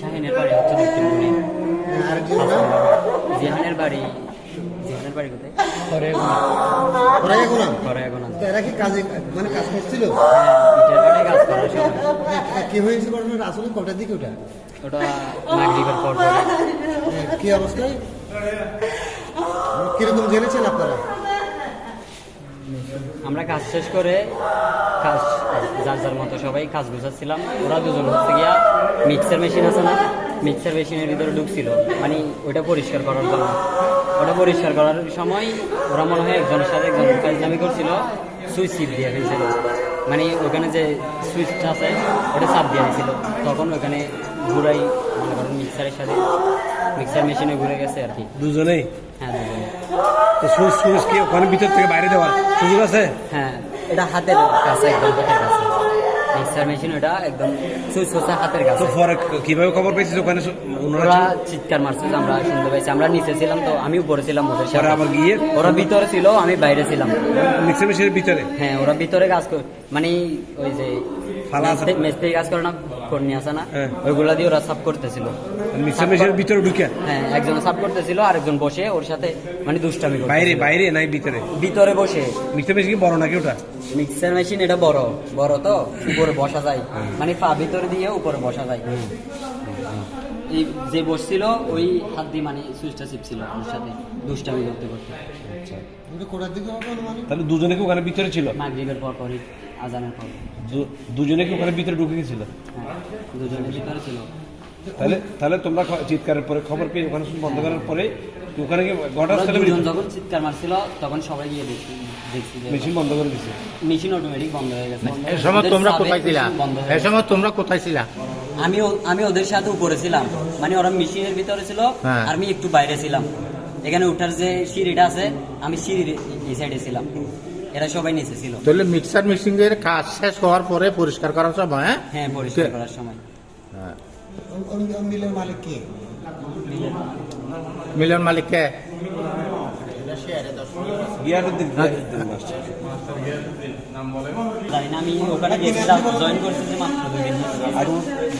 শাহিনের বাড়ি হচ্ছে দক্ষিণপুরে আরেকজন নাম? জিহানের বাড়ি। জিহানের বাড়ি কোথায়। এরা কি কাজে মানে কাজ করছিল? কাজ কি হয়েছে ঘটনাটা? আসলে কটার দিকে ওটা? ওটা মাগরিবের পর পরে। কি অবস্থায়? কীরকম জেনেছেন আপনারা? আমরা কাজ শেষ করে কাজ যার যার মতো সবাই কাজ গুছাচ্ছিলাম। ওরা দুজন হচ্ছে গিয়া মিক্সার মেশিন আছে না? মিক্সার মেশিনের ভিতরে ঢুকছিল। মানে ওটা পরিষ্কার করার জন্য। ওটা পরিষ্কার করার সময় ওরা মনে হয় একজনের সাথে একজন কাজনামি করছিল সুইচ চিপ দিয়ে ফেলছিল। মানে ওখানে যে সুইচটা আছে ওটা চাপ দিয়ে দিয়েছিল তখন ওখানে ঘুরাই মনে করেন মিক্সারের সাথে মিক্সার মেশিনে ঘুরে গেছে আর কি। দুজনেই? হ্যাঁ দুজনে তো সুইচ সুইচ কি ওখানে ভিতর থেকে বাইরে দেওয়ার সুযোগ আছে? হ্যাঁ এটা হাতের কাছে একদম হাতের কাছে। মিক্সার মেশিন ওটা একদম সুইচ হচ্ছে হাতের কাছে। তো পরে কীভাবে খবর পেয়েছিস ওখানে? ওরা চিৎকার মারছে আমরা শুনতে পাইছি আমরা নিচে ছিলাম তো আমি উপরে ছিলাম ওদের সাথে আবার গিয়ে? ওরা ভিতরে ছিল আমি বাইরে ছিলাম। মিক্সার মেশিনের ভিতরে? হ্যাঁ ওরা ভিতরে কাজ করে মানে ওই যে মেস্ত্রি কাজ করে না কর্নি আছে না। হ্যাঁ। ওইগুলা দিয়ে ওরা সাফ করতেছিল। মিক্সার ভিতরে ঢুকে? হ্যাঁ একজন সাফ করতেছিল আরেকজন বসে ওর সাথে মানে দুষ্টামি। বাইরে বাইরে নাই ভিতরে? ভিতরে বসে। মিক্সার মেশিন কি বড় নাকি ওটা? মিক্সার মেশিন এটা বড়। বড় তো উপরে বসা যায়। মানে পা ভিতরে দিয়ে উপরে বসা যায়। এই যে বসছিল ওই হাত দিয়ে মানে সুইচটা চিপছিল ওর সাথে দুষ্টামি করতে করতে। ওটা কোটার দিকে হবে মানে তাহলে দুজনে কি ওখানে ভিতরে ছিল? মাগরিবের পর পরই আজানের পর। দুজনে কি ওখানে ভিতরে ঢুকে গেছিল? হ্যাঁ দুজনের ভিতরে ছিল। তাহলে তাহলে তোমরা চিৎকারের পরে খবর পেয়ে ওখানে বন্ধ করার পরে ওখানে কি ঘটনাস্থলে যখন চিৎকার মারছিল তখন সবাই গিয়ে মেশিন বন্ধ করে দিছে। মেশিন অটোমেটিক বন্ধ হয়ে গেছে। এই সময় তোমরা কোথায় ছিলা? এই সময় তোমরা কোথায় ছিলা? আমি আমি ওদের সাথে উপরে ছিলাম। মানে ওরা মেশিনের ভিতরে ছিল হ্যাঁ। আর আমি একটু বাইরে ছিলাম। এখানে উঠার যে সিঁড়িটা আছে আমি সিঁড়ির এই সাইডে ছিলাম। এরা সবাই নিচে ছিল। তাহলে মিক্সার মেশিনের কাজ শেষ হওয়ার পরে পরিষ্কার করার সময় হ্যাঁ? হ্যাঁ পরিষ্কার করার সময়। ওই মিলের মালিক কে? মিলন হ্যাঁ। জানি না আমি ওখানে জয়েন করছি যে মাত্র